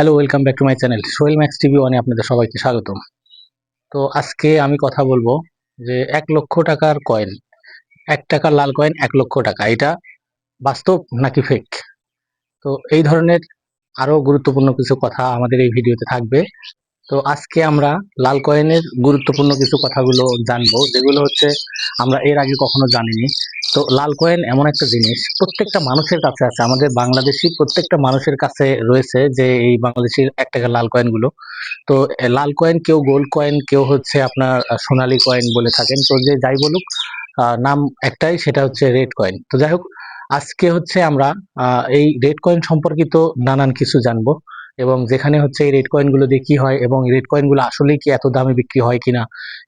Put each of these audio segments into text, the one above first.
Hello welcome back to my channel Sohel Max TV ওয়ানে আপনাদের সবাইকে স্বাগতম। তো আজকে আমি কথা বলব যে এক লক্ষ টাকার কয়েন এক টাকার লাল কয়েন এক লক্ষ টাকা, এটা বাস্তব নাকি ফেক তো এই ধরনের আরও গুরুত্বপূর্ণ কিছু কথা আমাদের এই ভিডিওতে থাকবে। তো আজকে আমরা লাল কয়েনের গুরুত্বপূর্ণ কিছু কথাগুলো জানব, যেগুলো হচ্ছে আমরা এর আগে কখনো জানিনি। তো লাল কয়েন এমন একটা জিনিস, প্রত্যেকটা মানুষের কাছে আছে, আমাদের বাংলাদেশি প্রত্যেকটা মানুষের কাছে রয়েছে যে এই বাংলাদেশের এক টাকার লাল কয়েনগুলো। তো লাল কয়েন কেউ গোল্ড কয়েন, কেউ হচ্ছে আপনার সোনালী কয়েন বলে থাকেন। তো যে যাই বলুক নাম একটাই, সেটা হচ্ছে রেড কয়েন। তো যাই হোক, আজকে হচ্ছে আমরা এই রেড কয়েন সম্পর্কিত নানান কিছু জানব। এবং যেখানে হচ্ছে এই রেড কয়েনগুলো দিয়ে কি হয় এবং রেড কয়েনগুলো আসলেই কি এত দামে বিক্রি হয় কিনা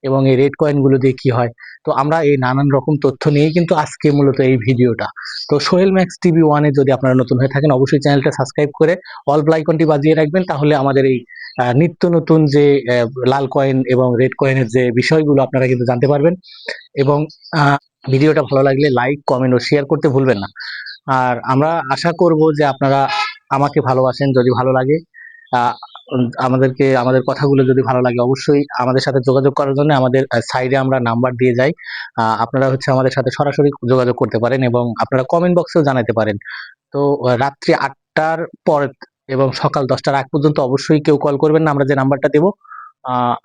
এবং এই রেড কয়েনগুলো দিয়ে কি হয়। তো আমরা এই নানান রকম তথ্য নিয়েই কিন্তু আজকে মূলত এই ভিডিওটা। তো সোহেল ম্যাক্স টিভি ওয়ানে যদি আপনারা নতুন হয়ে থাকেন, অবশ্যই চ্যানেলটা সাবস্ক্রাইব করে অল আইকনটি বাজিয়ে রাখবেন, তাহলে আমাদের এই নিত্য নতুন যে লাল কয়েন এবং রেড কয়েনের যে বিষয়গুলো আপনারা কিন্তু জানতে পারবেন। এবং ভিডিওটা ভালো লাগলে লাইক কমেন্ট ও শেয়ার করতে ভুলবেন না। আর আমরা আশা করব যে আপনারা আমাকে ভালোবাসেন যদি ভালো লাগে আমাদেরকে, আমাদের কথাগুলো যদি ভালো লাগে অবশ্যই আমাদের সাথে যোগাযোগ করার জন্য আমাদের সাইডে আমরা নাম্বার দিয়ে যাই। আপনারা হচ্ছে আমাদের সাথে সরাসরি যোগাযোগ করতে পারেন এবং আপনারা কমেন্ট বক্সেও জানাতে পারেন। তো রাত্রি আটটার পর এবং সকাল দশটার আগ পর্যন্ত অবশ্যই কেউ কল করবেন না, আমরা যে নাম্বারটা দেবো।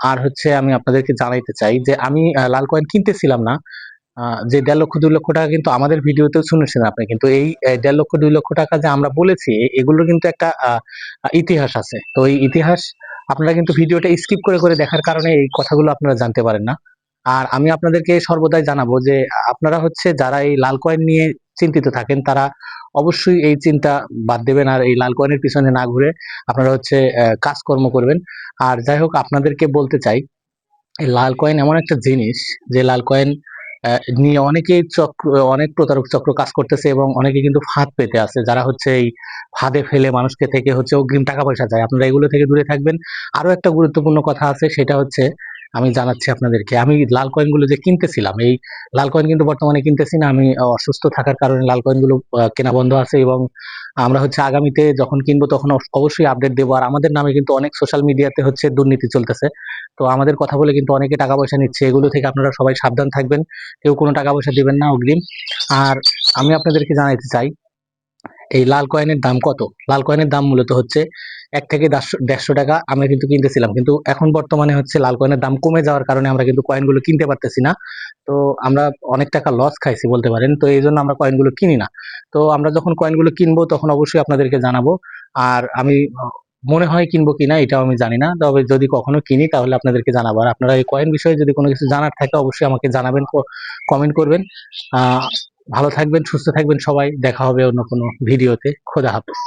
আর হচ্ছে আমি আপনাদেরকে জানাইতে চাই যে আমি লাল কয়েন কিনতেছিলাম না। যে দেড় লক্ষ, দুই লক্ষ টাকা কিন্তু আমাদের ভিডিওতেও শুনেছেন আপনি। কিন্তু এই দেড় লক্ষ, দুই লক্ষ টাকা যে আমরা বলেছি এগুলোর কিন্তু একটা ইতিহাস আছে। তো এই ইতিহাস আপনারা কিন্তু ভিডিওটা স্কিপ করে করে দেখার কারণে এই কথাগুলো আপনারা জানতে পারেন না। আর আমি আপনাদেরকে সর্বদাই জানাব যে, আপনারা হচ্ছে যারা এই লাল কয়েন নিয়ে চিন্তিত থাকেন, তারা অবশ্যই এই চিন্তা বাদ দেবেন আর এই লাল কয়েনের পিছনে না ঘুরে আপনারা হচ্ছে কাজকর্ম করবেন। আর যাই হোক, আপনাদেরকে বলতে চাই লাল কয়েন এমন একটা জিনিস, যে লাল কয়েন নিয়ে অনেকেই চক্র, অনেক প্রতারক চক্র কাজ করতেছে এবং অনেকে কিন্তু ফাঁদ পেতে আছে। যারা হচ্ছে এই ফাঁদে ফেলে মানুষকে থেকে হচ্ছে অগ্রিম টাকা পয়সা চায়। আপনারা এগুলো থেকে দূরে থাকবেন। আরও একটা গুরুত্বপূর্ণ কথা আছে, সেটা হচ্ছে আমি জানাচ্ছি আপনাদেরকে। আমি লাল কয়েনগুলো যে কিনতেছিলাম, এই লাল কয়েন কিন্তু বর্তমানে কিনতেছি না, আমি অসুস্থ থাকার কারণে লাল কয়েনগুলো কেনা বন্ধ আছে এবং আমরা হচ্ছে আগামীতে যখন কিনবো তখন অবশ্যই আপডেট দেবো। আর আমাদের নামে কিন্তু অনেক সোশ্যাল মিডিয়াতে হচ্ছে দুর্নীতি চলতেছে। তো আমাদের কথা বলে কিন্তু অনেকে টাকা পয়সা নিচ্ছে। এগুলো থেকে আপনারা সবাই সাবধান থাকবেন। কেউ কোনো টাকা পয়সা দিবেন না অগ্রিম। আর আমি আপনাদেরকে জানাইতে চাই এই লাল কয়েনের দাম কত? লাল কয়েনের দাম মূলত হচ্ছে এক থেকে দেড়শো টাকা আমরা কিন্তু কিনতেছিলাম। কিন্তু এখন বর্তমানে হচ্ছে লাল কয়েনের দাম কমে যাওয়ার কারণে আমরা কিন্তু কয়েনগুলো কিনতে পারতেছি না। তো আমরা অনেক টাকা লস খাইছি বলতে পারেন। তো এই জন্য আমরা কয়েনগুলো কিনি না। তো আমরা যখন কয়েনগুলো কিনবো তখন অবশ্যই আপনাদেরকে জানাব। আর আমি মনে হয় কিনবো কিনা এটাও আমি জানি না। তবে যদি কখনো কিনি তাহলে আপনাদেরকে জানাব। আর আপনারা এই কয়েন বিষয়ে যদি কোনো কিছু জানার থাকে অবশ্যই আমাকে জানাবেন কমেন্ট করবেন। ভালো থাকবেন সুস্থ থাকবেন সবাই। দেখা হবে অন্য কোনো ভিডিওতে। খোদা হাফেজ।